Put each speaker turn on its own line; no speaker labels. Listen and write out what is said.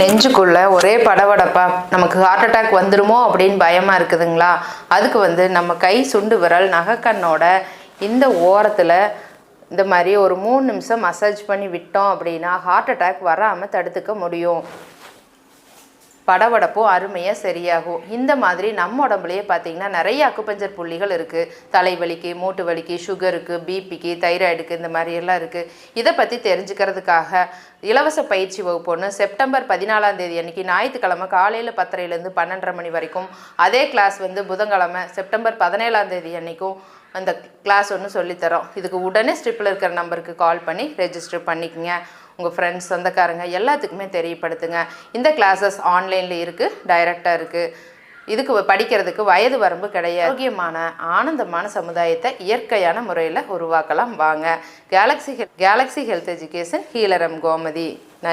நெஞ்சுக்குள்ள ஒரே படபடப்பா நமக்கு ஹார்ட் அட்டாக் வந்துருமோ அப்படின்னு பயமா இருக்குதுங்களா? அதுக்கு வந்து நம்ம கை சுண்டு விரல் நகைக்கண்ணோட இந்த ஓரத்தில் இந்த மாதிரி ஒரு மூணு நிமிஷம் மசாஜ் பண்ணி விட்டோம் அப்படின்னா ஹார்ட் அட்டாக் வராமல் தடுத்துக்க முடியும். படபடப்போ அருமையாக சரியாகும். இந்த மாதிரி நம்ம உடம்புலையே பார்த்தீங்கன்னா நிறைய அக்குப்பஞ்சர் புள்ளிகள் இருக்குது தலைவலிக்கு மூட்டு வலிக்கு சுகருக்கு பிபிக்கு தைராய்டுக்கு இந்த மாதிரி எல்லாம் இருக்குது இதை பற்றி தெரிஞ்சுக்கிறதுக்காக இலவச பயிற்சி வகுப்பு ஒன்று செப்டம்பர் பதினாலாம் தேதி அன்னைக்கு ஞாயிற்றுக்கிழமை காலையில் பத்தரைலேருந்து பன்னெண்டரை மணி வரைக்கும் அதே கிளாஸ் வந்து புதன்கிழமை செப்டம்பர் பதினேழாம் தேதி அன்னைக்கும் அந்த கிளாஸ் ஒன்று சொல்லித்தரோம். இதுக்கு உடனே ஸ்ட்ரிப்பில் இருக்கிற நம்பருக்கு கால் பண்ணி ரெஜிஸ்டர் பண்ணிக்கோங்க. உங்கள் ஃப்ரெண்ட்ஸ் சொந்தக்காரங்க எல்லாத்துக்குமே தெரியப்படுத்துங்க. இந்த கிளாஸஸ் ஆன்லைனில் இருக்குது டைரெக்டாக இருக்குது இதுக்கு படிக்கிறதுக்கு வயது வரம்பு கிடையாது. ஆரோக்கியமான ஆனந்தமான சமுதாயத்தை இயற்கையான முறையில் உருவாக்கலாம். வாங்க. கேலக்ஸி ஹெல் கேலக்ஸி ஹெல்த் எஜுகேஷன் ஹீலரம் கோமதி. நன்றி.